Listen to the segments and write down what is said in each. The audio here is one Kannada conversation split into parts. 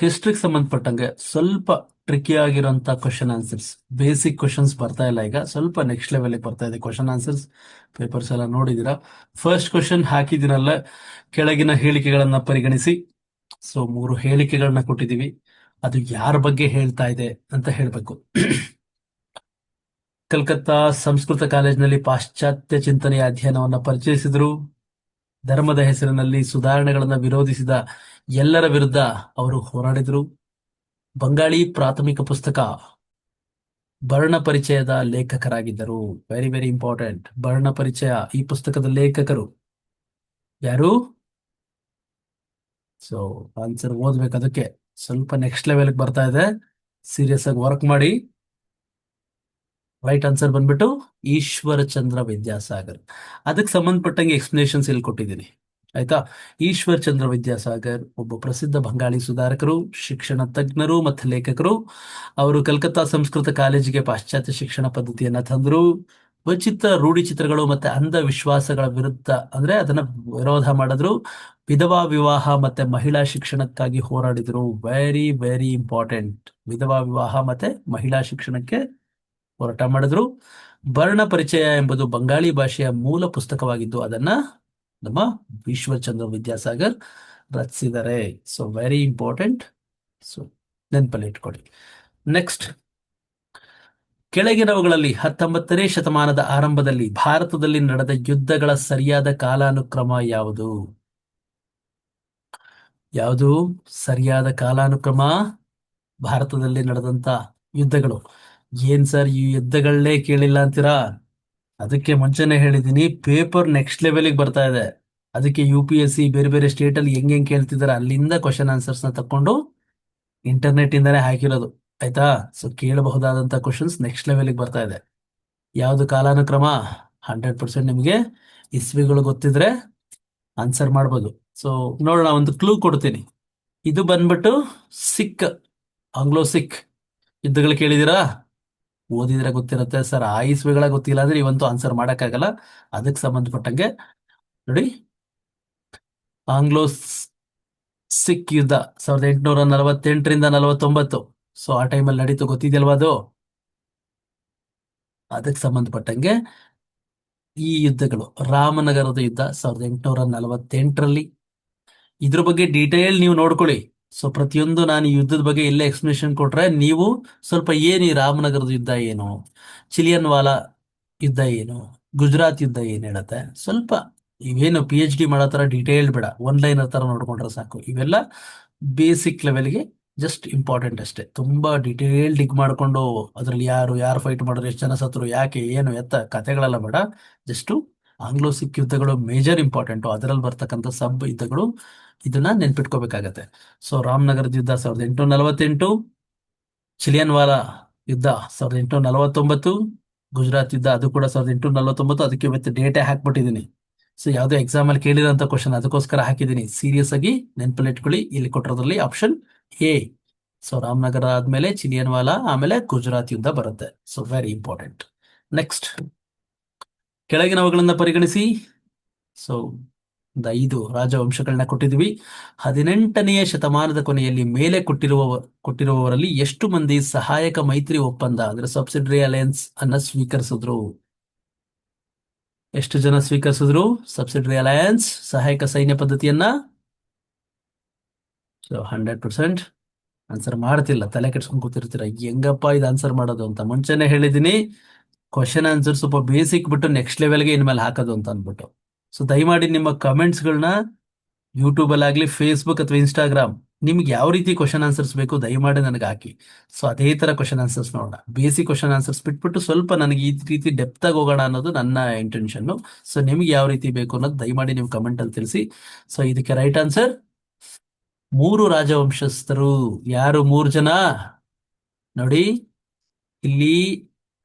ಹಿಸ್ಟ್ರಿಗೆ ಸಂಬಂಧಪಟ್ಟಂಗೆ ಸ್ವಲ್ಪ ಟ್ರಿಕಿ ಆಗಿರುವಂತ ಕ್ವಶನ್ ಆನ್ಸರ್ಸ್ ಬೇಸಿಕ್ ಕ್ವಶನ್ಸ್ ಬರ್ತಾ ಇಲ್ಲ ಈಗ. ಸ್ವಲ್ಪ ನೆಕ್ಸ್ಟ್ ಲೆವೆಲ್ ಬರ್ತಾ ಇದೆ ಕ್ವಶನ್ ಆನ್ಸರ್ಸ್ ಪೇಪರ್ಸ್ ಎಲ್ಲ ನೋಡಿದೀರಾ ಫಸ್ಟ್ ಕ್ವಶನ್ ಹಾಕಿದಿರಲ್ಲ ಕೆಳಗಿನ ಹೇಳಿಕೆಗಳನ್ನ ಪರಿಗಣಿಸಿ. ಸೊ ಮೂರು ಹೇಳಿಕೆಗಳನ್ನ ಕೊಟ್ಟಿದೀವಿ ಅದು ಯಾರ ಬಗ್ಗೆ ಹೇಳ್ತಾ ಇದೆ ಅಂತ ಹೇಳ್ಬೇಕು. ಕಲ್ಕತ್ತಾ ಸಂಸ್ಕೃತ ಕಾಲೇಜಿನಲ್ಲಿ ಪಾಶ್ಚಾತ್ಯ ಚಿಂತನೆಯ ಅಧ್ಯಯನವನ್ನ ಪರಿಚಯಿಸಿದ್ರು. ಧರ್ಮದ ಹೆಸರಿನಲ್ಲಿ ಸುಧಾರಣೆಗಳನ್ನ ವಿರೋಧಿಸಿದ ಎಲ್ಲರ ವಿರುದ್ಧ ಅವರು ಹೋರಾಡಿದರು. ಬಂಗಾಳಿ ಪ್ರಾಥಮಿಕ ಪುಸ್ತಕ ಬರ್ಣ ಪರಿಚಯದ ಲೇಖಕರಾಗಿದ್ದರು. ವೆರಿ ವೆರಿ ಇಂಪಾರ್ಟೆಂಟ್ ಬರ್ಣ ಪರಿಚಯ ಈ ಪುಸ್ತಕದ ಲೇಖಕರು. ಯಾರು? ಸೊ ಆನ್ಸರ್ ಓದ್ಬೇಕು ಅದಕ್ಕೆ. ಸ್ವಲ್ಪ ನೆಕ್ಸ್ಟ್ ಲೆವೆಲ್ಗೆ ಬರ್ತಾ ಇದೆ. ಸೀರಿಯಸ್ ಆಗಿ ವರ್ಕ್ ಮಾಡಿ. ರೈಟ್ ಆನ್ಸರ್ ಬಂದ್ಬಿಟ್ಟು ಈಶ್ವರ ಚಂದ್ರ ವಿದ್ಯಾಸಾಗರ್. ಅದಕ್ಕೆ ಸಂಬಂಧಪಟ್ಟಂಗೆ ಎಕ್ಸ್ಪ್ಲನೇಷನ್ಸ್ ಇಲ್ಲಿ ಕೊಟ್ಟಿದ್ದೀನಿ. ಆಯ್ತಾ? ಈಶ್ವರ್ ಚಂದ್ರ ವಿದ್ಯಾಸಾಗರ್ ಒಬ್ಬ ಪ್ರಸಿದ್ಧ ಬಂಗಾಳಿ ಸುಧಾರಕರು, ಶಿಕ್ಷಣ ತಜ್ಞರು ಮತ್ತು ಲೇಖಕರು. ಅವರು ಕಲ್ಕತ್ತಾ ಸಂಸ್ಕೃತ ಕಾಲೇಜಿಗೆ ಪಾಶ್ಚಾತ್ಯ ಶಿಕ್ಷಣ ಪದ್ಧತಿಯನ್ನ ತಂದರು. ವಿಚಿತ್ರ ರೂಢಿಚಿತ್ರಗಳು ಮತ್ತೆ ಅಂಧ ವಿಶ್ವಾಸಗಳ ವಿರುದ್ಧ ಅಂದ್ರೆ ಅದನ್ನ ವಿರೋಧ ಮಾಡಿದ್ರು. ವಿಧವಾ ವಿವಾಹ ಮತ್ತೆ ಮಹಿಳಾ ಶಿಕ್ಷಣಕ್ಕಾಗಿ ಹೋರಾಡಿದ್ರು. ವೆರಿ ವೆರಿ ಇಂಪಾರ್ಟೆಂಟ್ ವಿಧವಾ ವಿವಾಹ ಮತ್ತೆ ಮಹಿಳಾ ಶಿಕ್ಷಣಕ್ಕೆ ಹೋರಾಟ ಮಾಡಿದ್ರು. ವರ್ಣ ಪರಿಚಯ ಎಂಬುದು ಬಂಗಾಳಿ ಭಾಷೆಯ ಮೂಲ ಪುಸ್ತಕವಾಗಿದ್ದು ಅದನ್ನ ನಮ್ಮ ವಿಶ್ವಚಂದ್ರ ವಿದ್ಯಾಸಾಗರ್ ರಚಿಸಿದ್ದಾರೆ. ಸೊ ವೆರಿ ಇಂಪಾರ್ಟೆಂಟ್ ಸೊ ನೆನಪಲ್ಲಿ ಇಟ್ಕೊಳ್ಳಿ. ನೆಕ್ಸ್ಟ್ ಕೆಳಗಿನವುಗಳಲ್ಲಿ ಹತ್ತೊಂಬತ್ತನೇ ಶತಮಾನದ ಆರಂಭದಲ್ಲಿ ಭಾರತದಲ್ಲಿ ನಡೆದ ಯುದ್ಧಗಳ ಸರಿಯಾದ ಕಾಲಾನುಕ್ರಮ ಯಾವುದು? ಯಾವುದು? ಸರಿಯಾದ ಕಾಲಾನುಕ್ರಮ? ಭಾರತದಲ್ಲಿ ನಡೆದಂತ ಯುದ್ಧಗಳು. ಏನ್ ಸರ್ ಈ ಯುದ್ಧಗಳನ್ನೇ ಕೇಳಿಲ್ಲ ಅಂತೀರಾ? ಅದಕ್ಕೆ ಮುಂಚೆನೆ ಹೇಳಿದ್ದೀನಿ, ಪೇಪರ್ ನೆಕ್ಸ್ಟ್ ಲೆವೆಲ್ಗೆ ಬರ್ತಾ ಇದೆ. ಅದಕ್ಕೆ ಯು ಪಿ ಎಸ್ ಸಿ ಬೇರೆ ಬೇರೆ ಸ್ಟೇಟ್ ಅಲ್ಲಿ ಹೆಂಗ್ ಹೆಂಗ್ ಕೇಳ್ತಿದಾರೆ ಅಲ್ಲಿಂದ ಕ್ವಶನ್ ಆನ್ಸರ್ಸ್ನ ತಕೊಂಡು ಇಂಟರ್ನೆಟ್ ಇಂದಾನೆ ಹಾಕಿರೋದು. ಆಯ್ತಾ? ಸೊ ಕೇಳಬಹುದಾದಂತ ಕ್ವಶನ್ಸ್ ನೆಕ್ಸ್ಟ್ ಲೆವೆಲ್ಗೆ ಬರ್ತಾ ಇದೆ. ಯಾವ್ದು ಕಾಲಾನುಕ್ರಮ? ಹಂಡ್ರೆಡ್ ಪರ್ಸೆಂಟ್ ನಿಮಗೆ. ಇಸ್ವಿಗಳು ಗೊತ್ತಿದ್ರೆ ಆನ್ಸರ್ ಮಾಡ್ಬೋದು. ಸೊ ನೋಡೋಣ, ಒಂದು ಕ್ಲೂ ಕೊಡ್ತೀನಿ. ಇದು ಬಂದ್ಬಿಟ್ಟು ಸಿಕ್ ಆಂಗ್ಲೋ ಸಿಕ್ ಯುದ್ಧಗಳು ಕೇಳಿದಿರಾ ಓದಿದ್ರೆ ಗೊತ್ತಿರುತ್ತೆ. ಸರ್, ಆ ಗೊತ್ತಿಲ್ಲ ಅಂದ್ರೆ ಇವಂತೂ ಆನ್ಸರ್ ಮಾಡೋಕ್ಕಾಗಲ್ಲ. ಅದಕ್ಕೆ ಸಂಬಂಧಪಟ್ಟಂಗೆ ನೋಡಿ. ಆಂಗ್ಲೋ ಸಿಖ್ ಯುದ್ಧ ಸಾವಿರದ ಎಂಟುನೂರ ನಲವತ್ತೆಂಟರಿಂದ ನಲವತ್ತೊಂಬತ್ತು. ಸೊ ಆ ಟೈಮಲ್ಲಿ ನಡೀತು, ಗೊತ್ತಿದೆಯಲ್ವಾ ಅದು? ಅದಕ್ಕೆ ಸಂಬಂಧಪಟ್ಟಂಗೆ ಈ ಯುದ್ಧಗಳು, ರಾಮನಗರದ ಯುದ್ಧ ಸಾವಿರದ ಎಂಟುನೂರ ನಲವತ್ತೆಂಟರಲ್ಲಿ. ಇದ್ರ ಬಗ್ಗೆ ಡೀಟೇಲ್ ನೀವು ನೋಡ್ಕೊಳ್ಳಿ. ಸೊ ಪ್ರತಿಯೊಂದು ನಾನು ಯುದ್ಧದ ಬಗ್ಗೆ ಎಲ್ಲ ಎಕ್ಸ್ಪ್ಲನೇಷನ್ ಕೊಟ್ರೆ ನೀವು ಸ್ವಲ್ಪ ಏನು ಈ ರಾಮನಗರದ ಯುದ್ಧ ಏನು ಚಿಲಿಯನ್ ವಾಲಾ ಯುದ್ಧ ಏನು, ಗುಜರಾತ್ ಯುದ್ಧ ಏನ್ ಹೇಳತ್ತೆ? ಸ್ವಲ್ಪ ಇವೇನು ಪಿ ಎಚ್ ಡಿ ಮಾಡೋ ತರ ಡೀಟೇಲ್ಡ್ ಬೇಡ. ಒನ್ ಲೈನರ್ ತರ ನೋಡ್ಕೊಂಡ್ರೆ ಸಾಕು. ಇವೆಲ್ಲ ಬೇಸಿಕ್ ಲೆವೆಲ್ಗೆ ಜಸ್ಟ್ ಇಂಪಾರ್ಟೆಂಟ್ ಅಷ್ಟೇ. ತುಂಬಾ ಡಿಟೇಲ್ ಡಿಗ್ ಮಾಡ್ಕೊಂಡು ಅದ್ರಲ್ಲಿ ಯಾರು ಯಾರು ಫೈಟ್ ಮಾಡಿದ್ರು, ಎಷ್ಟು ಜನ ಸತ್ರು ಯಾಕೆ, ಏನು ಎತ್ತ ಕಥೆಗಳೆಲ್ಲ ಬೇಡ. ಜಸ್ಟ್ ಆಂಗ್ಲೋ ಸಿಕ್ ಯುದ್ಧಗಳು ಮೇಜರ್ ಇಂಪಾರ್ಟೆಂಟ್ ಅದರಲ್ಲಿ ಬರ್ತಕ್ಕಂಥ ಸಬ್ ಯುದ್ಧಗಳು ಇದನ್ನ ನೆನ್ಪಿಟ್ಕೋಬೇಕಾಗತ್ತೆ. ಸೊ ರಾಮನಗರದ ಯುದ್ಧ ಸಾವಿರದ ಎಂಟುನೂರ ನಲವತ್ತೆಂಟು ಚಿಲಿಯನ್ ವಾಲಾ ಯುದ್ಧ ಸಾವಿರದ ಎಂಟುನೂರ ನಲವತ್ತೊಂಬತ್ತು, ಗುಜರಾತ್ ಯುದ್ಧ ಅದು ಕೂಡ ಸಾವಿರದ ಎಂಟುನೂರ ನಲವತ್ತೊಂಬತ್ತು. ಅದಕ್ಕೆ ಇವತ್ತು ಡೇಟೇ ಹಾಕ್ಬಿಟ್ಟಿದ್ದೀನಿ. ಸೊ ಯಾವುದೇ ಎಕ್ಸಾಮ್ ಅಲ್ಲಿ ಕೇಳಿರೋಂಥ ಕ್ವಶನ್ ಅದಕ್ಕೋಸ್ಕರ ಹಾಕಿದ್ದೀನಿ. ಸೀರಿಯಸ್ ಆಗಿ ನೆನಪಲ್ಲಿ ಇಟ್ಕೊಳ್ಳಿ. ಇಲ್ಲಿ ಕೊಟ್ಟಿರೋದ್ರಲ್ಲಿ ಆಪ್ಷನ್ ಎ ಸೊ ರಾಮನಗರ ಆದ್ಮೇಲೆ ಚಿಲಿಯನ್ ವಾಲಾ ಆಮೇಲೆ ಗುಜರಾತ್ ಯುದ್ಧ ಬರುತ್ತೆ. ಸೊ ವೆರಿ ಇಂಪಾರ್ಟೆಂಟ್ ನೆಕ್ಸ್ಟ್ ಕೆಳಗಿನವುಗಳನ್ನ ಪರಿಗಣಿಸಿ. ಸೊ ದ ಐದು ರಾಜವಂಶಗಳನ್ನ ಕೊಟ್ಟಿದ್ವಿ ಹದಿನೆಂಟನೆಯ ಶತಮಾನದ ಕೊನೆಯಲ್ಲಿ ಮೇಲೆ ಕೊಟ್ಟಿರುವ ಕೊಟ್ಟಿರುವವರಲ್ಲಿ ಎಷ್ಟು ಮಂದಿ ಸಹಾಯಕ ಮೈತ್ರಿ ಒಪ್ಪಂದ, ಅಂದ್ರೆ ಸಬ್ಸಿಡರಿ ಅಲಯನ್ಸ್ ಅನ್ನ ಸ್ವೀಕರಿಸಿದ್ರು? ಎಷ್ಟು ಜನ ಸ್ವೀಕರಿಸಿದ್ರು? ಸಬ್ಸಿಡರಿ ಅಲಯನ್ಸ್, ಸಹಾಯಕ ಸೈನ್ಯ ಪದ್ಧತಿಯನ್ನ? ಸೊ ಹಂಡ್ರೆಡ್ ಪರ್ಸೆಂಟ್ ಆನ್ಸರ್ ಮಾಡ್ತಿಲ್ಲ, ತಲೆ ಕೆಡ್ಸ್ಕೊಂಡ್ ಕೂತಿರ್ತೀರ. ಹೆಂಗಪ್ಪ ಇದು ಆನ್ಸರ್ ಮಾಡೋದು ಅಂತ ಮುಂಚೆನೆ ಹೇಳಿದೀನಿ ಕ್ವಶನ್ ಆನ್ಸರ್ ಸ್ವಲ್ಪ ಬೇಸಿಕ್ ಬಿಟ್ಟು ನೆಕ್ಸ್ಟ್ ಲೆವೆಲ್ಗೆ ಇನ್ಮೇಲೆ ಹಾಕೋದು ಅಂತ ಅಂದ್ಬಿಟ್ಟು. ಸೊ ದಯಮಾಡಿ ನಿಮ್ಮ ಕಮೆಂಟ್ಸ್ಗಳನ್ನ ಯೂಟ್ಯೂಬಲ್ಲಾಗಲಿ ಫೇಸ್ಬುಕ್ ಅಥವಾ ಇನ್ಸ್ಟಾಗ್ರಾಮ್ ನಿಮ್ಗೆ ಯಾವ ರೀತಿ ಕ್ವಶನ್ ಆನ್ಸರ್ಸ್ ಬೇಕು ದಯಮಾಡಿ ನನಗೆ ಹಾಕಿ. ಸೊ ಅದೇ ತರ ಕ್ವಶನ್ ಆನ್ಸರ್ಸ್ ನೋಡೋಣ. ಬೇಸಿಕ್ ಕ್ವಶನ್ ಆನ್ಸರ್ಸ್ ಬಿಟ್ಬಿಟ್ಟು ಸ್ವಲ್ಪ ನನಗೆ ಈ ರೀತಿ ಡೆಪ್ತ್ ಆಗಿ ಹೋಗೋಣ ಅನ್ನೋದು ನನ್ನ ಇಂಟೆನ್ಷನ್ನು ಸೊ ನಿಮ್ಗೆ ಯಾವ ರೀತಿ ಬೇಕು ಅನ್ನೋದು ದಯಮಾಡಿ ನೀವು ಕಮೆಂಟ್ ಅಲ್ಲಿ ತಿಳಿಸಿ. ಸೊ ಇದಕ್ಕೆ ರೈಟ್ ಆನ್ಸರ್ ಮೂರು ರಾಜವಂಶಸ್ಥರು. ಯಾರು ಮೂರು ಜನ? ನೋಡಿ, ಇಲ್ಲಿ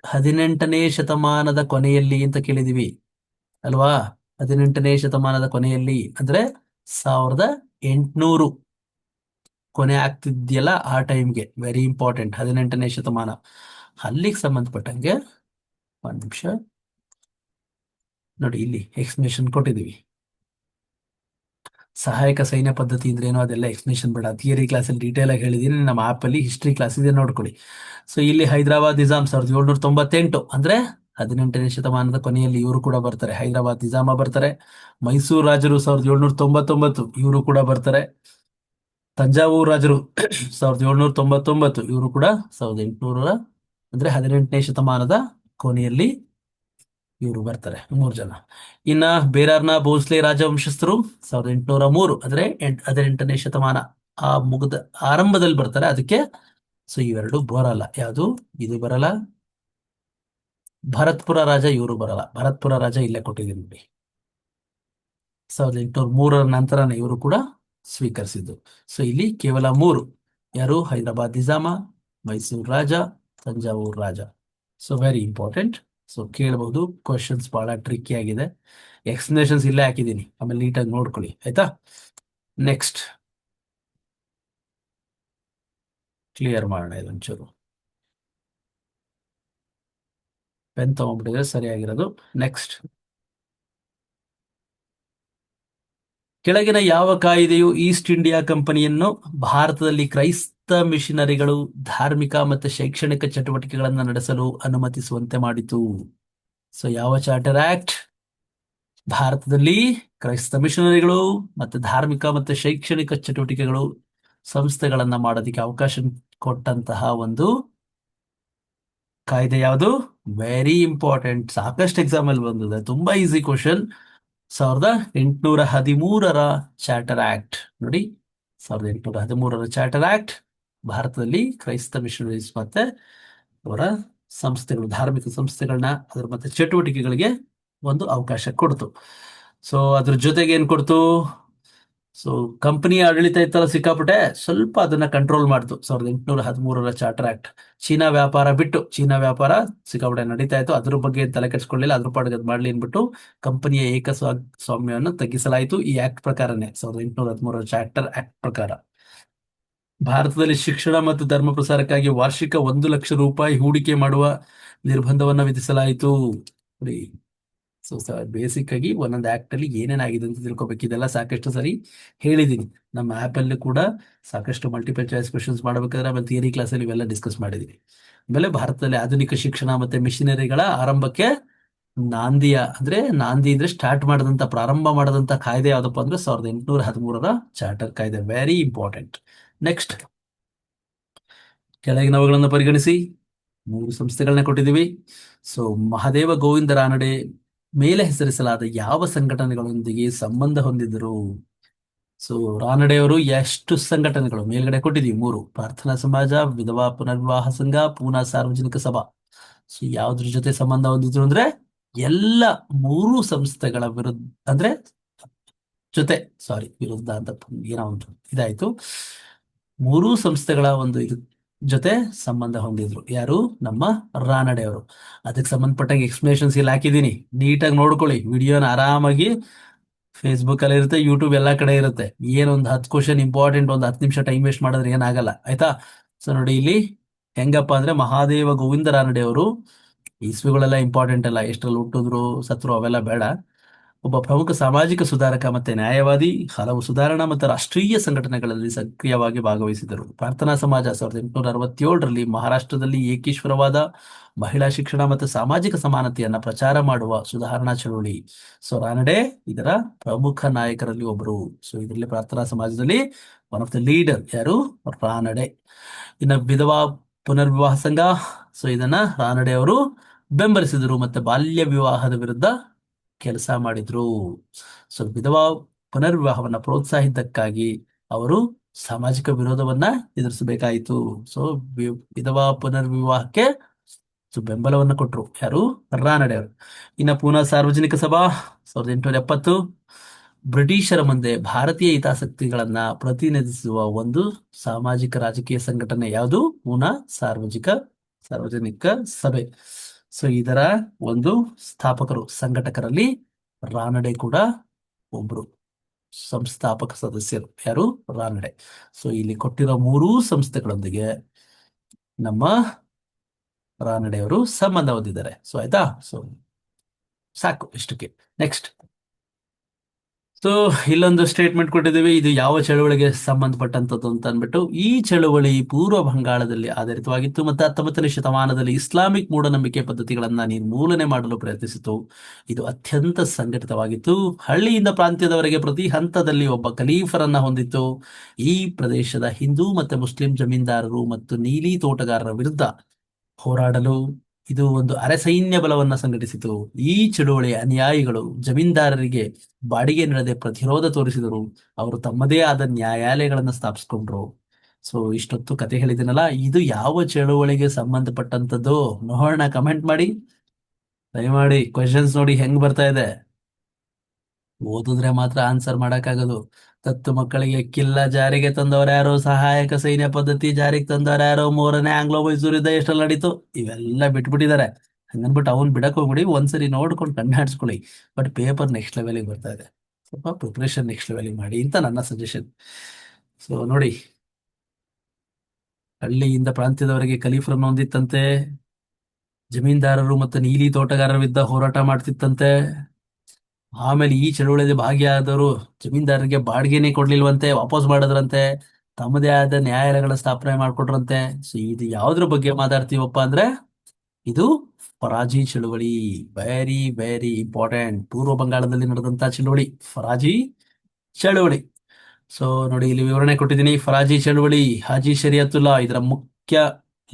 ಹದಿನೆಂಟನೇ ಶತಮಾನದ ಕೊನೆಯಲ್ಲಿ ಅಂತ ಕೇಳಿದೀವಿ, ಅಲ್ವಾ? ಹದಿನೆಂಟನೇ ಶತಮಾನದ ಕೊನೆಯಲ್ಲಿ ಅಂದ್ರೆ ಸಾವಿರದ ಎಂಟುನೂರು ಕೊನೆ ಆಗ್ತಿದ್ಯಲ್ಲ ಆ ಟೈಮ್ಗೆ ವೆರಿ ಇಂಪಾರ್ಟೆಂಟ್ ಹದಿನೆಂಟನೇ ಶತಮಾನ. ಅಲ್ಲಿಗೆ ಸಂಬಂಧಪಟ್ಟಂಗೆ ಒಂದ್ ನಿಮಿಷ. ನೋಡಿ, ಇಲ್ಲಿ ಎಕ್ಸ್ಪ್ಲನೇಷನ್ ಕೊಟ್ಟಿದೀವಿ. ಸಹಾಯಕ ಸೈನ್ಯ ಪದ್ಧತಿ ಅಂದ್ರೆ ಏನೋ ಅದೆಲ್ಲ ಎಕ್ಸ್ಪ್ಲೇಷನ್ ಬೇಡ. ಥಿಯರಿ ಕ್ಲಾಸಲ್ಲಿ ಡೀಟೇಲ್ ಆಗಿ ಹೇಳಿದೀನಿ, ನಮ್ಮ ಆ್ಯಪಲ್ಲಿ ಹಿಸ್ಟ್ರಿ ಕ್ಲಾಸ್ ಇದೆ ನೋಡ್ಕೊಳ್ಳಿ. ಸೊ ಇಲ್ಲಿ ಹೈದರಾಬಾದ್ ನಿಜಾಮ್ ಸಾವಿರದ ಏಳ್ನೂರ ತೊಂಬತ್ತೆಂಟು ಅಂದ್ರೆ ಹದಿನೆಂಟನೇ ಶತಮಾನದ ಕೊನೆಯಲ್ಲಿ ಇವರು ಕೂಡ ಬರ್ತಾರೆ. ಹೈದರಾಬಾದ್ ನಿಜಾಮ ಬರ್ತಾರೆ. ಮೈಸೂರು ರಾಜರು ಸಾವಿರದ ಏಳ್ನೂರ ತೊಂಬತ್ತೊಂಬತ್ತು, ಇವರು ಕೂಡ ಬರ್ತಾರೆ. ತಂಜಾವೂರು ರಾಜರು ಸಾವಿರದ ಏಳ್ನೂರ ತೊಂಬತ್ತೊಂಬತ್ತು, ಇವರು ಕೂಡ ಸಾವಿರದ ಎಂಟುನೂರ ಅಂದ್ರೆ ಹದಿನೆಂಟನೇ ಶತಮಾನದ ಕೊನೆಯಲ್ಲಿ ಇವರು ಬರ್ತಾರೆ, ಮೂರು ಜನ. ಇನ್ನ ಬೇರಾರ್ನ ಭೋಸ್ಲೆ ರಾಜವಂಶಸ್ಥರು ಸಾವಿರದ ಎಂಟುನೂರ ಮೂರು, ಅಂದ್ರೆ ಹದಿನೆಂಟನೇ ಶತಮಾನ, ಆ ಮುಗಿದ, ಆರಂಭದಲ್ಲಿ ಬರ್ತಾರೆ. ಅದಕ್ಕೆ ಸೊ ಇವೆರಡು ಬರಲ್ಲ. ಯಾವುದು? ಇದು ಬರಲ್ಲ. ಭರತ್ಪುರ ರಾಜ, ಇವರು ಬರಲ್ಲ. ಭರತ್ಪುರ ರಾಜ ಇಲ್ಲೇ ಕೊಟ್ಟಿದ್ದೀನಿ ನೋಡಿ. ಸಾವಿರದ ಎಂಟುನೂರ ಮೂರರ ನಂತರನೇ ಇವರು ಕೂಡ ಸ್ವೀಕರಿಸಿದ್ದು. ಸೊ ಇಲ್ಲಿ ಕೇವಲ ಮೂರು. ಯಾರು? ಹೈದರಾಬಾದ್ ನಿಜಾಮ, ಮೈಸೂರು ರಾಜ, ತಂಜಾವೂರು ರಾಜ. ಸೊ ವೆರಿ ಇಂಪಾರ್ಟೆಂಟ್ ಸೊ ಕೇಳಬಹುದು ಕ್ವಶನ್ಸ್ ಬಹಳ ಟ್ರಿಕ್ಕಿ ಆಗಿದೆ. ಎಕ್ಸ್ಪ್ಲನೇಷನ್ಸ್ ಇಲ್ಲೇ ಹಾಕಿದ್ದೀನಿ. ಆಮೇಲೆ ನೀಟಾಗಿ ನೋಡ್ಕೊಳ್ಳಿ. ಆಯ್ತಾ? ನೆಕ್ಸ್ಟ್ ಕ್ಲಿಯರ್ ಮಾಡೋಣ ಇದೊಂಚೂರು. ಪೆನ್ ತಗೊಂಡ್ಬಿಟ್ಟಿದ್ರೆ ಸರಿಯಾಗಿರೋದು. ನೆಕ್ಸ್ಟ್ ಕೆಳಗಿನ ಯಾವ ಕಾಯಿದೆಯು ಈಸ್ಟ್ ಇಂಡಿಯಾ ಕಂಪನಿಯನ್ನು ಭಾರತದಲ್ಲಿ ಕ್ರೈಸ್ತ ಮಿಷನರಿಗಳು ಧಾರ್ಮಿಕ ಮತ್ತು ಶೈಕ್ಷಣಿಕ ಚಟುವಟಿಕೆಗಳನ್ನು ನಡೆಸಲು ಅನುಮತಿಸುವಂತೆ ಮಾಡಿತು. ಸೊ ಯಾವ ಚಾರ್ಟರ್ ಆಕ್ಟ್? ಭಾರತದಲ್ಲಿ ಕ್ರೈಸ್ತ ಮಿಷನರಿಗಳು ಮತ್ತು ಧಾರ್ಮಿಕ ಮತ್ತು ಶೈಕ್ಷಣಿಕ ಚಟುವಟಿಕೆಗಳು ಸಂಸ್ಥೆಗಳನ್ನ ಮಾಡೋದಕ್ಕೆ ಅವಕಾಶ ಕೊಟ್ಟಂತಹ ಒಂದು ಕಾಯ್ದೆ ಯಾವುದು? ವೆರಿ ಇಂಪಾರ್ಟೆಂಟ್ ಸಾಕಷ್ಟು ಎಕ್ಸಾಮ್ ಅಲ್ಲಿ ಬಂದಿದೆ. ತುಂಬಾ ಈಸಿ ಕ್ವಶನ್ ಸಾವಿರದ ಎಂಟುನೂರ ಹದಿಮೂರರ ಚಾರ್ಟರ್ ಆಕ್ಟ್. ನೋಡಿ, ಸಾವಿರದ ಎಂಟುನೂರ ಹದಿಮೂರರ ಚಾರ್ಟರ್ ಆಕ್ಟ್ ಭಾರತದಲ್ಲಿ ಕ್ರೈಸ್ತ ಮಿಷನರೀಸ್ ಮತ್ತೆ ಅವರ ಸಂಸ್ಥೆಗಳು, ಧಾರ್ಮಿಕ ಸಂಸ್ಥೆಗಳನ್ನ ಅದರ ಮತ್ತೆ ಚಟುವಟಿಕೆಗಳಿಗೆ ಒಂದು ಅವಕಾಶ ಕೊಡ್ತು. ಸೊ ಅದ್ರ ಜೊತೆಗೆ ಏನ್ ಕೊಡ್ತು? ಸೊ ಕಂಪನಿ ಆಡಳಿತ ಇತ್ತಲ್ಲ ಸಿಕ್ಕಾಪಟ್ಟೆ, ಸ್ವಲ್ಪ ಅದನ್ನ ಕಂಟ್ರೋಲ್ ಮಾಡ್ತು. ಸಾವಿರದ ಎಂಟುನೂರ ಹದಿಮೂರರ ಚಾರ್ಟರ್ ಆಕ್ಟ್ ಚೀನಾ ವ್ಯಾಪಾರ ಬಿಟ್ಟು, ಚೀನಾ ವ್ಯಾಪಾರ ಸಿಕ್ಕಾಪಟ್ಟೆ ನಡೀತಾ ಇತ್ತು. ಅದ್ರ ಬಗ್ಗೆ ತಲೆ ಕೆಡಿಸ್ಕೊಳ್ಳಿಲ್ಲ ಅದ್ರ ಪಾಡಿಗೆ ಅದು ಮಾಡ್ಲಿ ಅನ್ಬಿಟ್ಟು ಕಂಪನಿಯ ಏಕ ಸ್ವಾ- ಸ್ವಾಮ್ಯವನ್ನು ತಗ್ಗಿಸಲಾಯಿತು. ಈ ಆಕ್ಟ್ ಪ್ರಕಾರನೇ, ಸಾವಿರದ ಎಂಟುನೂರ ಹದಿಮೂರರ ಚಾರ್ಟರ್ ಆಕ್ಟ್ ಪ್ರಕಾರ. ಭಾರತದಲ್ಲಿ ಶಿಕ್ಷಣ ಮತ್ತು ಧರ್ಮ ಪ್ರಸಾರಕ್ಕಾಗಿ ವಾರ್ಷಿಕ ಒಂದು ಲಕ್ಷ ರೂಪಾಯಿ ಹೂಡಿಕೆ ಮಾಡುವ ನಿರ್ಬಂಧವನ್ನು ವಿಧಿಸಲಾಯಿತು. ಸೊ ಬೇಸಿಕ್ ಆಗಿ ಒಂದೊಂದು ಆಕ್ಟ್ ಅಲ್ಲಿ ಏನೇನಾಗಿದೆ ಅಂತ ತಿಳ್ಕೊಬೇಕು. ಇದೆಲ್ಲ ಸಾಕಷ್ಟು ಸರಿ ಹೇಳಿದೀನಿ. ನಮ್ಮ ಆಪ್ ಅಲ್ಲಿ ಕೂಡ ಸಾಕಷ್ಟು ಮಲ್ಟಿಪಲ್ ಚಾಯ್ಸ್ ಕ್ವಶನ್ಸ್ ಮಾಡಬೇಕಾದ್ರೆ ಆಮೇಲೆ ಥಿಯರಿ ಕ್ಲಾಸ್ ಅಲ್ಲಿ ಇವೆಲ್ಲ ಡಿಸ್ಕಸ್ ಮಾಡಿದೀವಿ ಆಮೇಲೆ ಭಾರತದಲ್ಲಿ ಆಧುನಿಕ ಶಿಕ್ಷಣ ಮತ್ತೆ ಮಿಷನರಿಗಳ ಆರಂಭಕ್ಕೆ ನಾಂದಿಯ ಅಂದ್ರೆ ನಾಂದಿ ಅಂದ್ರೆ ಸ್ಟಾರ್ಟ್ ಮಾಡದಂತ, ಪ್ರಾರಂಭ ಮಾಡದಂತ ಕಾಯ್ದೆ ಯಾವ್ದಪ್ಪ ಅಂದ್ರೆ ಸಾವಿರದ ಎಂಟುನೂರ ಹದಿಮೂರರ ಚಾರ್ಟರ್ ಕಾಯ್ದೆ. ವೆರಿ ಇಂಪಾರ್ಟೆಂಟ್ ನೆಕ್ಸ್ಟ್ ಕೆಳಗಿನವುಗಳನ್ನು ಪರಿಗಣಿಸಿ. ಮೂರು ಸಂಸ್ಥೆಗಳನ್ನ ಕೊಟ್ಟಿದ್ದೀವಿ. ಸೊ ಮಹಾದೇವ ಗೋವಿಂದ ರಾನಡೆ ಮೇಲೆ ಹೆಸರಿಸಲಾದ ಯಾವ ಸಂಘಟನೆಗಳೊಂದಿಗೆ ಸಂಬಂಧ ಹೊಂದಿದರು ಸೊ ರಾನಡೆಯವರು ಎಷ್ಟು ಸಂಘಟನೆಗಳು? ಮೇಲ್ಗಡೆ ಕೊಟ್ಟಿದ್ದೀವಿ, ಮೂರು. ಪ್ರಾರ್ಥನಾ ಸಮಾಜ, ವಿಧವಾ ಪುನರ್ವಿವಾಹ ಸಂಘ, ಪೂನಾ ಸಾರ್ವಜನಿಕ ಸಭಾ. ಸೊ ಯಾವ್ದ್ರ ಜೊತೆ ಸಂಬಂಧ ಹೊಂದಿದ್ರು ಅಂದ್ರೆ, ಎಲ್ಲ ಮೂರು ಸಂಸ್ಥೆಗಳ ವಿರುದ್ಧ, ಅಂದ್ರೆ, ಜೊತೆ ಸಾರಿ ವಿರುದ್ಧ ಅಂತ ಏನೋ ಒಂದು ಇದಾಯ್ತು. ಮೂರು ಸಂಸ್ಥೆಗಳ ಒಂದು ಇದು. ಜೊತೆ ಸಂಬಂಧ ಹೊಂದಿದ್ರು. ಯಾರು? ನಮ್ಮ ರಾನಡೆಯವರು. ಅದಕ್ಕೆ ಸಂಬಂಧಪಟ್ಟಂಗೆ ಎಕ್ಸ್ಪ್ಲನೇಷನ್ಸ್ ಇಲ್ಲಿ ಹಾಕಿದ್ದೀನಿ. ನೀಟಾಗಿ ನೋಡ್ಕೊಳ್ಳಿ. ವಿಡಿಯೋನ ಆರಾಮಾಗಿ ಫೇಸ್ಬುಕ್ ಅಲ್ಲಿ ಇರುತ್ತೆ ಯೂಟ್ಯೂಬ್ ಎಲ್ಲಾ ಕಡೆ ಇರುತ್ತೆ. ಏನೊಂದು ಹತ್ತು ಕ್ವಶನ್ ಇಂಪಾರ್ಟೆಂಟ್ ಒಂದು ಹತ್ತು ನಿಮಿಷ ಟೈಮ್ ವೇಸ್ಟ್ ಮಾಡಿದ್ರೆ ಏನಾಗಲ್ಲ. ಆಯ್ತಾ? ಸೊ ನೋಡಿ ಇಲ್ಲಿ ಹೆಂಗಪ್ಪ ಅಂದ್ರೆ ಮಹಾದೇವ ಗೋವಿಂದ ರಾನಡೆಯವರು. ಇಸ್ವಿಗಳೆಲ್ಲ ಇಂಪಾರ್ಟೆಂಟ್ ಅಲ್ಲ. ಎಷ್ಟರಲ್ಲಿ ಹುಟ್ಟಿದ್ರು, ಸತ್ರು ಅವೆಲ್ಲ ಬೇಡ. ಒಬ್ಬ ಪ್ರಮುಖ ಸಾಮಾಜಿಕ ಸುಧಾರಕ ಮತ್ತೆ ನ್ಯಾಯವಾದಿ, ಹಲವು ಸುಧಾರಣಾ ಮತ್ತು ರಾಷ್ಟ್ರೀಯ ಸಂಘಟನೆಗಳಲ್ಲಿ ಸಕ್ರಿಯವಾಗಿ ಭಾಗವಹಿಸಿದರು ಪ್ರಾರ್ಥನಾ ಸಮಾಜ ಸಾವಿರದ ಎಂಟುನೂರ ಅರವತ್ತೇಳರಲ್ಲಿ ಮಹಾರಾಷ್ಟ್ರದಲ್ಲಿ ಏಕೀಶ್ವರವಾದ ಮಹಿಳಾ ಶಿಕ್ಷಣ ಮತ್ತು ಸಾಮಾಜಿಕ ಸಮಾನತೆಯನ್ನ ಪ್ರಚಾರ ಮಾಡುವ ಸುಧಾರಣಾ ಚಳುವಳಿ. ಸೊ ರಾನಡೆ ಇದರ ಪ್ರಮುಖ ನಾಯಕರಲ್ಲಿ ಒಬ್ಬರು ಸೊ ಇದರಲ್ಲಿ ಪ್ರಾರ್ಥನಾ ಸಮಾಜದಲ್ಲಿ ಒನ್ ಆಫ್ ದ ಲೀಡರ್ ಯಾರು? ರಾನಡೆ. ಇನ್ನು ವಿಧವಾ ಪುನರ್ವಿವಾಹ ಸಂಘ. ಸೊ ಇದನ್ನ ರಾನಡೆ ಅವರು ಬೆಂಬಲಿಸಿದರು ಮತ್ತೆ ಬಾಲ್ಯ ವಿವಾಹದ ವಿರುದ್ಧ ಕೆಲಸ ಮಾಡಿದ್ರು. ಸೊ ವಿಧವಾ ಪುನರ್ವಿವಾಹವನ್ನ ಪ್ರೋತ್ಸಾಹಿದ್ದಕ್ಕಾಗಿ ಅವರು ಸಾಮಾಜಿಕ ವಿರೋಧವನ್ನ ಎದುರಿಸಬೇಕಾಯಿತು. ಸೊ ವಿಧವಾ ಪುನರ್ವಿವಾಹಕ್ಕೆ ಸೊ ಬೆಂಬಲವನ್ನ ಕೊಟ್ಟರು ಯಾರು? ರಾನಡೆ ಅವರು ಇನ್ನ ಪೂನಾ ಸಾರ್ವಜನಿಕ ಸಭಾ, ಸಾವಿರದ ಎಂಟುನೂರ ಎಪ್ಪತ್ತು. ಬ್ರಿಟಿಷರ ಮುಂದೆ ಭಾರತೀಯ ಹಿತಾಸಕ್ತಿಗಳನ್ನ ಪ್ರತಿನಿಧಿಸುವ ಒಂದು ಸಾಮಾಜಿಕ ರಾಜಕೀಯ ಸಂಘಟನೆ ಯಾವುದು? ಪೂನಾ ಸಾರ್ವಜನಿಕ ಸಾರ್ವಜನಿಕ ಸಭೆ. ಸೊ ಇದರ ಒಂದು ಸ್ಥಾಪಕರು, ಸಂಘಟಕರಲ್ಲಿ ರಾನಡೆ ಕೂಡ ಒಬ್ರು. ಸಂಸ್ಥಾಪಕ ಸದಸ್ಯರು. ಯಾರು? ರಾನಡೆ. ಸೊ ಇಲ್ಲಿ ಕೊಟ್ಟಿರೋ ಮೂರೂ ಸಂಸ್ಥೆಗಳೊಂದಿಗೆ ನಮ್ಮ ರಾನಡೆಯವರು ಸಂಬಂಧ ಹೊಂದಿದ್ದಾರೆ. ಸೊ ಆಯ್ತಾ? ಸೊ ಸಾಕು ಇಷ್ಟಕ್ಕೆ. ನೆಕ್ಸ್ಟ್ ಸೊ ಇಲ್ಲೊಂದು ಸ್ಟೇಟ್ಮೆಂಟ್ ಕೊಟ್ಟಿದ್ದೀವಿ. ಇದು ಯಾವ ಚಳುವಳಿಗೆ ಸಂಬಂಧಪಟ್ಟಂತದ್ದು ಅಂತ ಅಂದ್ಬಿಟ್ಟು, ಈ ಚಳುವಳಿ ಪೂರ್ವ ಬಂಗಾಳದಲ್ಲಿ ಆಧಾರಿತವಾಗಿತ್ತು ಮತ್ತು ಹತ್ತೊಂಬತ್ತನೇ ಶತಮಾನದಲ್ಲಿ ಇಸ್ಲಾಮಿಕ್ ಮೂಢನಂಬಿಕೆ ಪದ್ಧತಿಗಳನ್ನು ನಿರ್ಮೂಲನೆ ಮಾಡಲು ಪ್ರಯತ್ನಿಸಿತು. ಇದು ಅತ್ಯಂತ ಸಂಘಟಿತವಾಗಿತ್ತು. ಹಳ್ಳಿಯಿಂದ ಪ್ರಾಂತ್ಯದವರೆಗೆ ಪ್ರತಿ ಹಂತದಲ್ಲಿ ಒಬ್ಬ ಖಲೀಫರನ್ನ ಹೊಂದಿತ್ತು. ಈ ಪ್ರದೇಶದ ಹಿಂದೂ ಮತ್ತು ಮುಸ್ಲಿಂ ಜಮೀನ್ದಾರರು ಮತ್ತು ನೀಲಿ ತೋಟಗಾರರ ವಿರುದ್ಧ ಹೋರಾಡಲು ಇದು ಒಂದು ಅರೆಸೈನ್ಯ ಬಲವನ್ನ ಸಂಘಟಿಸಿತು. ಈ ಚಳುವಳಿ ಅನುಯಾಯಿಗಳು ಜಮೀನ್ದಾರರಿಗೆ ಬಾಡಿಗೆ ನೀಡದೆ ಪ್ರತಿರೋಧ ತೋರಿಸಿದರು. ಅವರು ತಮ್ಮದೇ ಆದ ನ್ಯಾಯಾಲಯಗಳನ್ನು ಸ್ಥಾಪಿಸಿಕೊಂಡ್ರು. ಸೊ ಇಷ್ಟೊತ್ತು ಕತೆ ಹೇಳಿದಿನಲ್ಲ, ಇದು ಯಾವ ಚಳುವಳಿಗೆ ಸಂಬಂಧಪಟ್ಟಂತದ್ದು ನೋಡೋಣ ಕಮೆಂಟ್ ಮಾಡಿ. ದಯಮಾಡಿ ಕ್ವೆಶನ್ಸ್ ನೋಡಿ ಹೆಂಗ್ ಬರ್ತಾ ಇದೆ. ಓದಿದ್ರೆ ಮಾತ್ರ ಆನ್ಸರ್ ಮಾಡಕ್ಕಾಗದು. ತತ್ತು ಮಕ್ಕಳಿಗೆ ಕಿಲ್ಲ ಜಾರಿಗೆ ತಂದವರ್ಯಾರೋ ಸಹಾಯಕ ಸೈನ್ಯ ಪದ್ಧತಿ ಜಾರಿಗೆ ತಂದವರ್ಯಾರೋ ಮೂರನೇ ಆಂಗ್ಲೋ ಮೈಸೂರು ಯುದ್ಧ ಎಷ್ಟೆಲ್ಲ ನಡೀತು? ಇವೆಲ್ಲ ಬಿಟ್ಬಿಟ್ಟಿದ್ದಾರೆ. ಹಂಗನ್ಬಿಟ್ಟು ಅವ್ನ್ ಬಿಡಕ್ ಹೋಗ್ಬಿಡಿ, ಒಂದ್ಸರಿ ನೋಡ್ಕೊಂಡು ಕಣ್ಣಾಡ್ಸ್ಕೊಳ್ಳಿ. ಬಟ್ ಪೇಪರ್ ನೆಕ್ಸ್ಟ್ ಲೆವೆಲಿಗೆ ಬರ್ತಾ ಇದೆ. ಸ್ವಲ್ಪ ಪ್ರಿಪ್ರೇಷನ್ ನೆಕ್ಸ್ಟ್ ಲೆವೆಲಿಗೆ ಮಾಡಿ ಅಂತ ನನ್ನ ಸಜೆಷನ್ ಸೊ ನೋಡಿ. ಹಳ್ಳಿಯಿಂದ ಪ್ರಾಂತ್ಯದವರೆಗೆ ಖಲೀಫರನ್ನು ಹೊಂದಿತ್ತಂತೆ. ಜಮೀನ್ದಾರರು ಮತ್ತು ನೀಲಿ ತೋಟಗಾರರಿದ್ದ ಹೋರಾಟ ಮಾಡ್ತಿತ್ತಂತೆ. ಆಮೇಲೆ ಈ ಚಳುವಳಿಯಲ್ಲಿ ಭಾಗಿಯಾದವರು ಜಮೀನ್ದಾರರಿಗೆ ಬಾಡಿಗೆನೇ ಕೊಡ್ಲಿಲ್ವಂತೆ, ವಾಪಸ್ ಮಾಡಿದ್ರಂತೆ, ತಮ್ಮದೇ ಆದ ನ್ಯಾಯಾಲಯಗಳ ಸ್ಥಾಪನೆ ಮಾಡ್ಕೊಟ್ರಂತೆ. ಸೊ ಇದು ಯಾವ್ದ್ರ ಬಗ್ಗೆ ಮಾತಾಡ್ತೀವಪ್ಪ ಅಂದ್ರೆ, ಇದು ಫರಾಜಿ ಚಳುವಳಿ. ವೆರಿ ವೆರಿ ಇಂಪಾರ್ಟೆಂಟ್ ಪೂರ್ವ ಬಂಗಾಳದಲ್ಲಿ ನಡೆದಂತ ಚಳುವಳಿ, ಫರಾಜಿ ಚಳುವಳಿ. ಸೊ ನೋಡಿ, ಇಲ್ಲಿ ವಿವರಣೆ ಕೊಟ್ಟಿದ್ದೀನಿ. ಫರಾಜಿ ಚಳುವಳಿ, ಹಾಜಿ ಶರಿಯತುಲ್ಲಾ, ಇದರ ಮುಖ್ಯ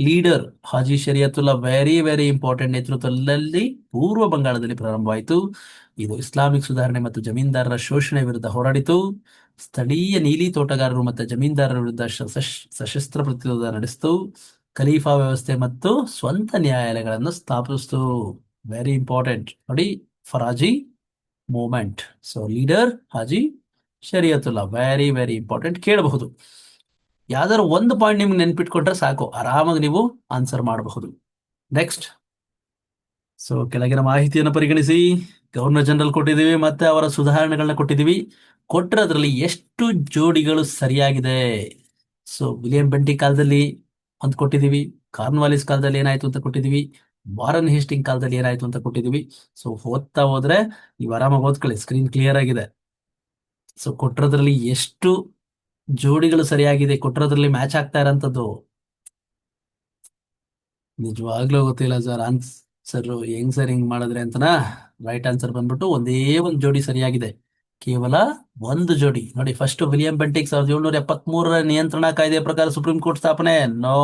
leader Haji Shariatullah very very important ನೇತೃತ್ವದಲ್ಲಿ ಪೂರ್ವ ಬಂಗಾಳದಲ್ಲಿ ಪ್ರಾರಂಭವಾಯಿತು. ಇದು ಇಸ್ಲಾಮಿಕ್ ಸುಧಾರಣೆ ಮತ್ತು ಜಮೀನ್ದಾರರ ಶೋಷಣೆ ವಿರುದ್ಧ ಹೋರಾಡಿತು. ಸ್ಥಳೀಯ ನೀಲಿ ತೋಟಗಾರರು ಮತ್ತು ಜಮೀನ್ದಾರರ ವಿರುದ್ಧ ಸಶಸ್- ಸಶಸ್ತ್ರ ಪ್ರತಿರೋಧ ನಡೆಸಿತು. ಖಲೀಫಾ ವ್ಯವಸ್ಥೆ ಮತ್ತು ಸ್ವಂತ ನ್ಯಾಯಾಲಯಗಳನ್ನು ಸ್ಥಾಪಿಸಿತು. ವೆರಿ ಇಂಪಾರ್ಟೆಂಟ್ ನೋಡಿ, Faraizi movement. So leader Haji Shariatullah. Very very important ಕೇಳಬಹುದು. ಯಾವ್ದಾದ್ರು ಒಂದು ಪಾಯಿಂಟ್ ನಿಮ್ಗೆ ನೆನ್ಪಿಟ್ಕೊಂಡ್ರೆ ಸಾಕು. ಆರಾಮಾಗಿ ನೀವು ಆನ್ಸರ್ ಮಾಡಬಹುದು. ನೆಕ್ಸ್ಟ್ ಸೊ ಕೆಳಗಿನ ಮಾಹಿತಿಯನ್ನು ಪರಿಗಣಿಸಿ. ಗವರ್ನರ್ ಜನರಲ್ ಕೊಟ್ಟಿದ್ದೀವಿ, ಮತ್ತೆ ಅವರ ಸುಧಾರಣೆಗಳನ್ನ ಕೊಟ್ಟಿದ್ದೀವಿ. ಕೊಟ್ಟರೆ ಅದರಲ್ಲಿ ಎಷ್ಟು ಜೋಡಿಗಳು ಸರಿಯಾಗಿದೆ? ಸೊ ವಿಲಿಯಂ ಬೆಂಟಿ ಕಾಲದಲ್ಲಿ ಅಂತ ಕೊಟ್ಟಿದ್ದೀವಿ, ಕಾರ್ನ್ವಾಲಿಸ್ ಕಾಲದಲ್ಲಿ ಏನಾಯ್ತು ಅಂತ ಕೊಟ್ಟಿದ್ದೀವಿ, ವಾರನ್ ಹೇಸ್ಟಿಂಗ್ ಕಾಲದಲ್ಲಿ ಏನಾಯ್ತು ಅಂತ ಕೊಟ್ಟಿದ್ದೀವಿ. ಸೊ ಓದ್ತಾ ಹೋದ್ರೆ ನೀವು ಆರಾಮಾಗಿ ಓದ್ಕೊಳ್ಳಿ, ಸ್ಕ್ರೀನ್ ಕ್ಲಿಯರ್ ಆಗಿದೆ. ಸೊ ಕೊಟ್ಟರದ್ರಲ್ಲಿ ಎಷ್ಟು ಜೋಡಿಗಳು ಸರಿಯಾಗಿದೆ, ಕೊಟ್ಟರದ್ರಲ್ಲಿ ಮ್ಯಾಚ್ ಆಗ್ತಾ ಇರೋಂಥದ್ದು? ನಿಜವಾಗ್ಲೂ ಗೊತ್ತಿಲ್ಲ ಸರ್ ಆನ್ಸರ್ ಹೆಂಗ್ ಸರ್ ಹಿಂಗ್ ಮಾಡಿದ್ರೆ ಅಂತನಾ? ರೈಟ್ ಆನ್ಸರ್ ಬಂದ್ಬಿಟ್ಟು ಒಂದೇ ಒಂದು ಜೋಡಿ ಸರಿಯಾಗಿದೆ. ಕೇವಲ ಒಂದು ಜೋಡಿ. ನೋಡಿ ಫಸ್ಟ್ ವಿಲಿಯಂ ಬೆಂಟಿಕ್ ಸಾವಿರದ ಏಳ್ನೂರ ಎಪ್ಪತ್ತ್ ಮೂರರ ನಿಯಂತ್ರಣ ಕಾಯ್ದೆ ಪ್ರಕಾರ ಸುಪ್ರೀಂ ಕೋರ್ಟ್ ಸ್ಥಾಪನೆ? ನೋ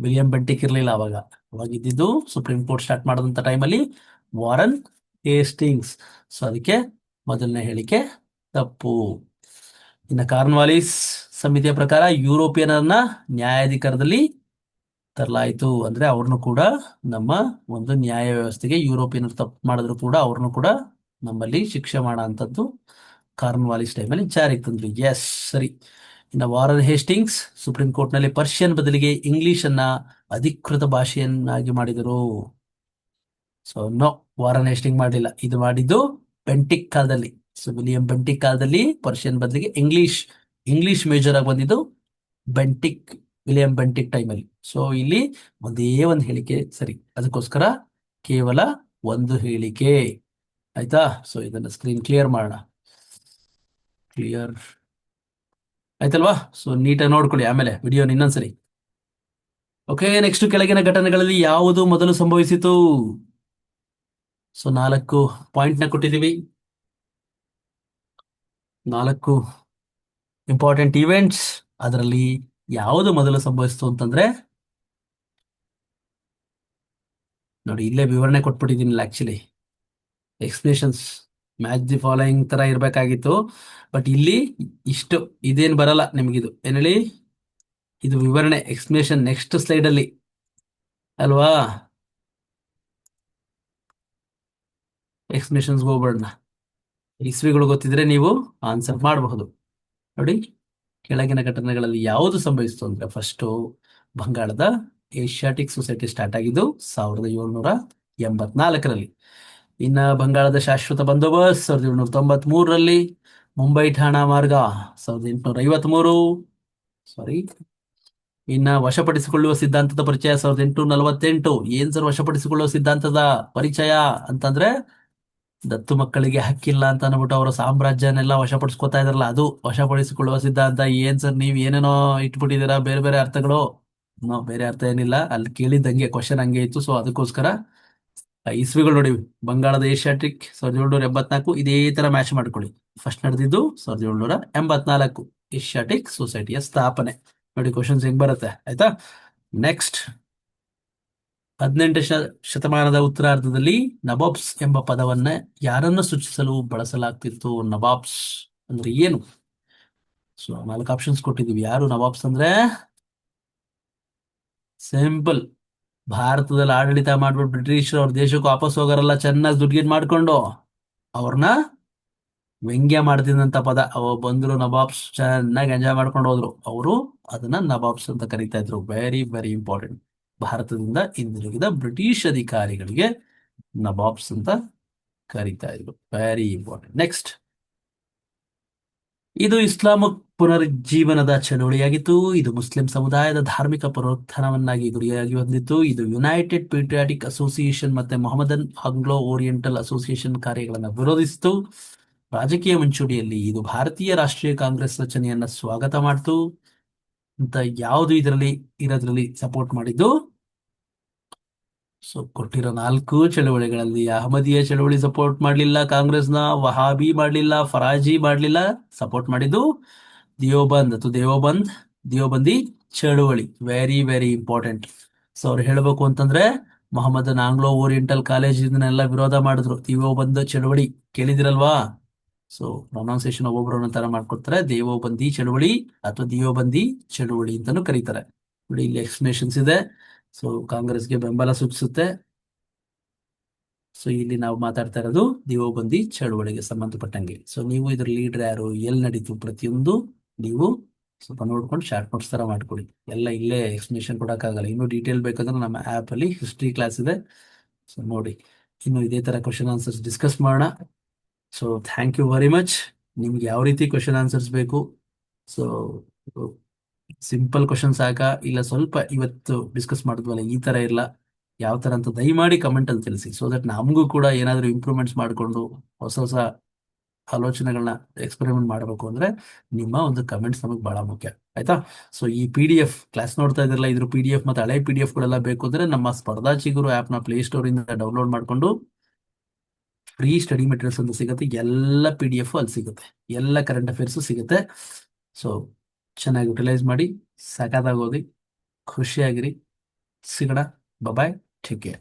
ವಿಲಿಯಂ ಬೆಂಟಿಕ್ ಇರಲಿಲ್ಲ ಅವಾಗ. ಅವಾಗ ಇದ್ದಿದ್ದು ಸುಪ್ರೀಂ ಕೋರ್ಟ್ ಸ್ಟಾರ್ಟ್ ಮಾಡಿದಂತ ಟೈಮಲ್ಲಿ ವಾರನ್ ಹೇಸ್ಟಿಂಗ್ಸ್ ಸೊ ಅದಕ್ಕೆ ಮೊದಲನೇ ಹೇಳಿಕೆ ತಪ್ಪು. ಇನ್ನು ಕಾರ್ನ್ವಾಲಿಸ್ ಸಮಿತಿಯ ಪ್ರಕಾರ ಯುರೋಪಿಯನರ್ನ ನ್ಯಾಯಾಧಿಕಾರದಲ್ಲಿ ತರಲಾಯಿತು ಅಂದ್ರೆ ಅವ್ರನ್ನು ಕೂಡ ನಮ್ಮ ಒಂದು ನ್ಯಾಯ ವ್ಯವಸ್ಥೆಗೆ ಯುರೋಪಿಯನ್ ತಪ್ಪು ಮಾಡಿದ್ರು ಕೂಡ ಅವ್ರನ್ನು ಕೂಡ ನಮ್ಮಲ್ಲಿ ಶಿಕ್ಷೆ ಮಾಡೋ ಅಂಥದ್ದು ಕಾರ್ನ್ವಾಲಿಸ್ ಟೈಮಲ್ಲಿ ಜಾರಿಗೆ ತಂದ್ರು ಎಸ್ ಸರಿ. ಇನ್ನು ವಾರನ್ ಹೇಸ್ಟಿಂಗ್ಸ್, ಸುಪ್ರೀಂ ಕೋರ್ಟ್ನಲ್ಲಿ ಪರ್ಷಿಯನ್ ಬದಲಿಗೆ ಇಂಗ್ಲಿಷ್ ಅನ್ನ ಅಧಿಕೃತ ಭಾಷೆಯನ್ನಾಗಿ ಮಾಡಿದರು. ಸೊ ನೋ ವಾರನ್ ಹೇಸ್ಟಿಂಗ್ ಮಾಡಲಿಲ್ಲ. ಇದು ಮಾಡಿದ್ದು ಬೆಂಟಿಕ್ ಕಾಲದಲ್ಲಿ. ಸೊ ವಿಲಿಯಂ ಬೆಂಟಿಕ್ ಕಾಲದಲ್ಲಿ ಪರ್ಷಿಯನ್ ಬದಲಿಗೆ ಇಂಗ್ಲಿಷ್ ಇಂಗ್ಲಿಷ್ ಮೇಜರ್ ಆಗಿ ಬಂದಿದ್ದು ಬೆಂಟಿಕ್ ವಿಲಿಯಂ ಬೆಂಟಿಕ್ ಟೈಮಲ್ಲಿ ಸೊ ಇಲ್ಲಿ ಒಂದೇ ಒಂದು ಹೇಳಿಕೆ ಸರಿ. ಅದಕ್ಕೋಸ್ಕರ ಕೇವಲ ಒಂದು ಹೇಳಿಕೆ. ಆಯ್ತಾ? ಸೊ ಇದನ್ನ ಸ್ಕ್ರೀನ್ ಕ್ಲಿಯರ್ ಮಾಡೋಣ. ಕ್ಲಿಯರ್ ಆಯ್ತಲ್ವಾ? ಸೊ ನೀಟಾಗಿ ನೋಡ್ಕೊಳ್ಳಿ. ಆಮೇಲೆ ವಿಡಿಯೋ ಇನ್ನೊಂದ್ಸರಿ. ಓಕೆ ನೆಕ್ಸ್ಟ್ ಕೆಳಗಿನ ಘಟನೆಗಳಲ್ಲಿ ಯಾವುದು ಮೊದಲು ಸಂಭವಿಸಿತು? ಸೊ ನಾಲ್ಕು ಪಾಯಿಂಟ್ನ ಕೊಟ್ಟಿದ್ದೀವಿ. ನಾಲ್ಕು ಇಂಪಾರ್ಟೆಂಟ್ ಇವೆಂಟ್ಸ್ ಅದರಲ್ಲಿ ಯಾವುದು ಮೊದಲು ಸಂಭವಿಸ್ತು ಅಂತಂದ್ರೆ, ನೋಡಿ ಇಲ್ಲೇ ವಿವರಣೆ ಕೊಟ್ಬಿಟ್ಟಿದ್ದೀನಿಲ್ಲ actually explanations match the following ತರ ಇರಬೇಕಾಗಿತ್ತು. ಬಟ್ ಇಲ್ಲಿ ಇಷ್ಟು, ಇದೇನು ಬರಲ್ಲ ನಿಮಗಿದು. ಏನ್ ಹೇಳಿ ಇದು ವಿವರಣೆ ಎಕ್ಸ್ಪ್ಲೇಷನ್ ನೆಕ್ಸ್ಟ್ ಸ್ಲೈಡ್ ಅಲ್ಲಿ. ಅಲ್ವಾ? ಎಕ್ಸ್ಪ್ಲೇಷನ್ಸ್ ಹೋಗ್ಬೇಡ ಇಸ್ವಿಗಳು ಗೊತ್ತಿದ್ರೆ ನೀವು ಆನ್ಸರ್ ಮಾಡಬಹುದು. ನೋಡಿ. ಕೆಳಗಿನ ಘಟನೆಗಳಲ್ಲಿ ಯಾವುದು ಸಂಭವಿಸಿತು ಅಂದ್ರೆ ಫಸ್ಟ್ ಬಂಗಾಳದ ಏಷ್ಯಾಟಿಕ್ ಸೊಸೈಟಿ ಸ್ಟಾರ್ಟ್ ಆಗಿದ್ದು ಸಾವಿರದ ಏಳ್ನೂರ ಎಂಬತ್ನಾಲ್ಕರಲ್ಲಿ. ಇನ್ನ ಬಂಗಾಳದ ಶಾಶ್ವತ ಬಂದೋಬಸ್ತ್ ಸಾವಿರದ ಏಳ್ನೂರ ತೊಂಬತ್ ಮೂರರಲ್ಲಿ ಮುಂಬೈ ಠಾಣಾ ಮಾರ್ಗ ಸಾವಿರದ ಎಂಟುನೂರ ಐವತ್ ಮೂರು ಸಾರಿ ಇನ್ನ ವಶಪಡಿಸಿಕೊಳ್ಳುವ ಸಿದ್ಧಾಂತದ ಪರಿಚಯ ಸಾವಿರದ ಎಂಟುನೂರ ನಲವತ್ತೆಂಟು. ಏನ್ ಸರ್ ವಶಪಡಿಸಿಕೊಳ್ಳುವ ಸಿದ್ಧಾಂತದ ಪರಿಚಯ ಅಂತಂದ್ರೆ ದತ್ತು ಮಕ್ಕಳಿಗೆ ಹಕ್ಕಿಲ್ಲ ಅಂತ ಅನ್ಬಿಟ್ಟು ಅವರ ಸಾಮ್ರಾಜ್ಯನೆಲ್ಲ ವಶಪಡಿಸ್ಕೊತಾ ಇದ್ರಲ್ಲ, ಅದು ವಶಪಡಿಸಿಕೊಳ್ಳುವ ಸಿದ್ಧಾಂತ. ಏನ್ ಸರ್, ನೀವ್ ಏನೇನೋ ಇಟ್ಬಿಟ್ಟಿದ್ದೀರಾ? ಬೇರೆ ಬೇರೆ ಅರ್ಥಗಳು? ನೋ, ಬೇರೆ ಅರ್ಥ ಏನಿಲ್ಲ. ಅಲ್ಲಿ ಕೇಳಿದ್ದಂಗೆ ಕ್ವಶನ್ ಹಂಗೆ ಇತ್ತು. ಸೊ ಅದಕ್ಕೋಸ್ಕರ ಇಸ್ವಿಗಳು ನೋಡಿ, ಬಂಗಾಳದ ಏಷ್ಯಾಟಿಕ್ ಸಾವಿರದ ಏಳ್ನೂರ ಎಂಬತ್ನಾಲ್ಕು, ಇದೇ ತರ ಮ್ಯಾಚ್ ಮಾಡ್ಕೊಳ್ಳಿ. ಫಸ್ಟ್ ನಡೆದಿದ್ದು ಸಾವಿರದ ಏಳ್ನೂರ ಎಂಬತ್ನಾಲ್ಕು ಏಷ್ಯಾಟಿಕ್ ಸೊಸೈಟಿಯ ಸ್ಥಾಪನೆ. ನೋಡಿ ಕ್ವಶನ್ಸ್ ಹೆಂಗ್ ಬರುತ್ತೆ? ಆಯ್ತಾ? ನೆಕ್ಸ್ಟ್ ಹದಿನೆಂಟು ಶತಮಾನದ ಉತ್ತರಾರ್ಧದಲ್ಲಿ ನಬಾಬ್ಸ್ ಎಂಬ ಪದವನ್ನ ಯಾರನ್ನು ಸೂಚಿಸಲು ಬಳಸಲಾಗ್ತಿತ್ತು ನಬಾಬ್ಸ್ ಅಂದ್ರೆ ಏನು? ಸೊ ನಾಲ್ಕು ಆಪ್ಷನ್ಸ್ ಕೊಟ್ಟಿದ್ದೀವಿ. ಯಾರು ನವಾಬ್ಸ್ ಅಂದ್ರೆ? ಸಿಂಪಲ್ ಭಾರತದಲ್ಲಿ ಆಡಳಿತ ಮಾಡ್ಬಿಟ್ಟು ಬ್ರಿಟಿಷರು ಅವ್ರ ದೇಶಕ್ಕೆ ವಾಪಸ್ ಹೋಗಾರಲ್ಲ ಚೆನ್ನಾಗಿ ದುಡ್ಡಿ ಮಾಡ್ಕೊಂಡು ಅವ್ರನ್ನ ವ್ಯಂಗ್ಯ ಮಾಡ್ತಿದ್ದಂತ ಪದ. ಅವ ಬಂದ್ರು ನಬಾಬ್ಸ್, ಚೆನ್ನಾಗಿ ಎಂಜಾಯ್ ಮಾಡ್ಕೊಂಡು ಹೋದ್ರು. ಅವರು ಅದನ್ನ ನಬಾಬ್ಸ್ ಅಂತ ಕರೀತಾ ಇದ್ರು. ವೆರಿ ವೆರಿ ಇಂಪಾರ್ಟೆಂಟ್ ಭಾರತದಿಂದ ಹಿಂದಿರುಗಿದ ಬ್ರಿಟಿಷ್ ಅಧಿಕಾರಿಗಳಿಗೆ ನಬಾಬ್ಸ್ ಅಂತ ಕರೀತಾ ಇದ್ರು. ವೆರಿ ಇಂಪಾರ್ಟೆಂಟ್ ನೆಕ್ಸ್ಟ್ ಇದು ಇಸ್ಲಾಮಕ್ ಪುನರುಜ್ಜೀವನದ ಚಳುವಳಿಯಾಗಿತ್ತು. ಇದು ಮುಸ್ಲಿಂ ಸಮುದಾಯದ ಧಾರ್ಮಿಕ ಪುನರುತ್ಥಾನವನ್ನಾಗಿ ಗುರಿಯಾಗಿ ಹೊಂದಿತ್ತು. ಇದು ಯುನೈಟೆಡ್ ಪೇಟ್ರಿಯಾಟಿಕ್ ಅಸೋಸಿಯೇಷನ್ ಮತ್ತೆ ಮೊಹಮ್ಮದನ್ ಆಂಗ್ಲೋ ಓರಿಯೆಂಟಲ್ ಅಸೋಸಿಯೇಷನ್ ಕಾರ್ಯಗಳನ್ನು ವಿರೋಧಿಸಿತು. ರಾಜಕೀಯ ಮುಂಚೂಣಿಯಲ್ಲಿ ಇದು ಭಾರತೀಯ ರಾಷ್ಟ್ರೀಯ ಕಾಂಗ್ರೆಸ್ ರಚನೆಯನ್ನ ಸ್ವಾಗತ ಮಾಡ್ತು. ಅಂತ ಯಾವುದು ಇದರಲ್ಲಿ, ಇರೋದ್ರಲ್ಲಿ ಸಪೋರ್ಟ್ ಮಾಡಿದ್ದು? ಸೊ ಕೊಟ್ಟಿರೋ ನಾಲ್ಕು ಚಳವಳಿಗಳಲ್ಲಿ ಅಹಮದಿಯ ಚಳವಳಿ ಸಪೋರ್ಟ್ ಮಾಡಲಿಲ್ಲ, ಕಾಂಗ್ರೆಸ್ನ ವಹಾಬಿ ಮಾಡಲಿಲ್ಲ, ಫರಾಜಿ ಮಾಡಲಿಲ್ಲ ಸಪೋರ್ಟ್ ಮಾಡಿದ್ದು ದಿಯೋಬಂದ್ ಅಥವಾ ದೇವೋಬಂದ್ ದಿಯೋಬಂದಿ ಚಳುವಳಿ ವೆರಿ ವೆರಿ ಇಂಪಾರ್ಟೆಂಟ್ ಸೊ ಅವ್ರು ಹೇಳಬೇಕು ಅಂತಂದ್ರೆ, ಮೊಹಮ್ಮದ್ ಆಂಗ್ಲೋ ಓರಿಯೆಂಟಲ್ ಕಾಲೇಜ್ ಇದನ್ನೆಲ್ಲ ವಿರೋಧ ಮಾಡಿದ್ರು. ದಿಯೋಬಂದ್ ಚಳುವಳಿ ಕೇಳಿದಿರಲ್ವಾ? ಸೊ ಪ್ರೊನೌನ್ಸಿಯೇಷನ್ ಒಬ್ಬೊಬ್ರು ತರ ಮಾಡ್ಕೊಡ್ತಾರೆ. ದೇವೋಬಂದಿ ಚಳುವಳಿ ಅಥವಾ ದಿಯೋಬಂದಿ ಚಳುವಳಿ ಅಂತಾನು ಕರೀತಾರೆ. ನೋಡಿ, ಇಲ್ಲಿ ಎಕ್ಸ್ಪ್ಲನೇಷನ್ಸ್ ಇದೆ. ಸೊ ಕಾಂಗ್ರೆಸ್ಗೆ ಬೆಂಬಲ ಸೂಚಿಸುತ್ತೆ. ಸೊ ಇಲ್ಲಿ ನಾವು ಮಾತಾಡ್ತಾ ಇರೋದು ದಿವೋಬಂದಿ ಚಳುವಳಿಗೆ ಸಂಬಂಧಪಟ್ಟಂಗೆ. ಸೊ ನೀವು ಇದ್ರ ಲೀಡರ್ ಯಾರು, ಎಲ್ಲಿ ನಡೀತು ಪ್ರತಿಯೊಂದು ನೀವು ಸ್ವಲ್ಪ ನೋಡ್ಕೊಂಡು ಶಾರ್ಟ್ ನೋಟ್ಸ್ ತರ ಮಾಡ್ಕೊಳ್ಳಿ. ಎಲ್ಲ ಇಲ್ಲೇ ಎಕ್ಸ್ಪ್ಲನೇಷನ್ ಕೊಡೋಕ್ಕಾಗಲ್ಲ. ಇನ್ನೂ ಡೀಟೇಲ್ ಬೇಕಂದ್ರೆ ನಮ್ಮ ಆ್ಯಪಲ್ಲಿ ಹಿಸ್ಟ್ರಿ ಕ್ಲಾಸ್ ಇದೆ. ಸೊ ನೋಡಿ, ಇನ್ನು ಇದೇ ತರ ಕ್ವಶನ್ ಆನ್ಸರ್ಸ್ ಡಿಸ್ಕಸ್ ಮಾಡೋಣ. So thank you very much ನಿಮ್ಗೆ ಯಾವ ರೀತಿ ಕ್ವಶನ್ ಆನ್ಸರ್ಸ್ ಬೇಕು? ಸೊ ಸಿಂಪಲ್ ಕ್ವಶನ್ ಸಾಕ? ಇಲ್ಲ ಸ್ವಲ್ಪ ಇವತ್ತು ಡಿಸ್ಕಸ್ ಮಾಡಿದ್ವಲ್ಲ ಈ ತರ ಇಲ್ಲ ಯಾವ ತರ ಅಂತ ದಯಮಾಡಿ ಕಮೆಂಟ್ ಅಲ್ಲಿ ತಿಳಿಸಿ ಸೊ ದಟ್ ನಮಗೂ ಕೂಡ ಏನಾದರೂ ಇಂಪ್ರೂವ್ಮೆಂಟ್ಸ್ ಮಾಡಿಕೊಂಡು ಹೊಸ ಹೊಸ ಆಲೋಚನೆಗಳನ್ನ ಎಕ್ಸ್ಪೆರಿಮೆಂಟ್ ಮಾಡಬೇಕು ಅಂದ್ರೆ ನಿಮ್ಮ ಒಂದು ಕಮೆಂಟ್ಸ್ ನಮಗೆ ಬಹಳ ಮುಖ್ಯ, ಆಯ್ತಾ? ಸೊ ಈ ಪಿ ಡಿ ಎಫ್ ಕ್ಲಾಸ್ ನೋಡ್ತಾ ಇದ್ರಲ್ಲ, ಇದ್ರ ಪಿ ಡಿ ಎಫ್ ಮತ್ತೆ ಹಳೆ ಪಿ ಡಿ ಎಫ್ ಗಳೆಲ್ಲ ಬೇಕು ಅಂದ್ರೆ ನಮ್ಮ ಸ್ಪರ್ಧಾ ಚಿಗುರು ಆಪ್ನ ಪ್ಲೇ ಸ್ಟೋರ್ ಇಂದ ಡೌನ್ಲೋಡ್ ಮಾಡ್ಕೊಂಡು ಫ್ರೀ ಸ್ಟಡಿ ಮೆಟೀರಿಯಲ್ಸ್ ಅಂತ ಸಿಗುತ್ತೆ ಎಲ್ಲ ಪಿ ಡಿ ಎಫ್ ಅಲ್ಲಿ ಸಿಗುತ್ತೆ ಎಲ್ಲ ಕರೆಂಟ್ ಅಫೇರ್ಸ್ ಸಿಗುತ್ತೆ ಸೊ ಚೆನ್ನಾಗಿ ಯುಟಿಲೈಸ್ ಮಾಡಿ ಸಖತ್ತಾಗಿ ಓದಿ ಖುಷಿಯಾಗಿರಿ ಸಿಗೋಣ ಬಾಯ್ ಟೇಕ್ ಕೇರ್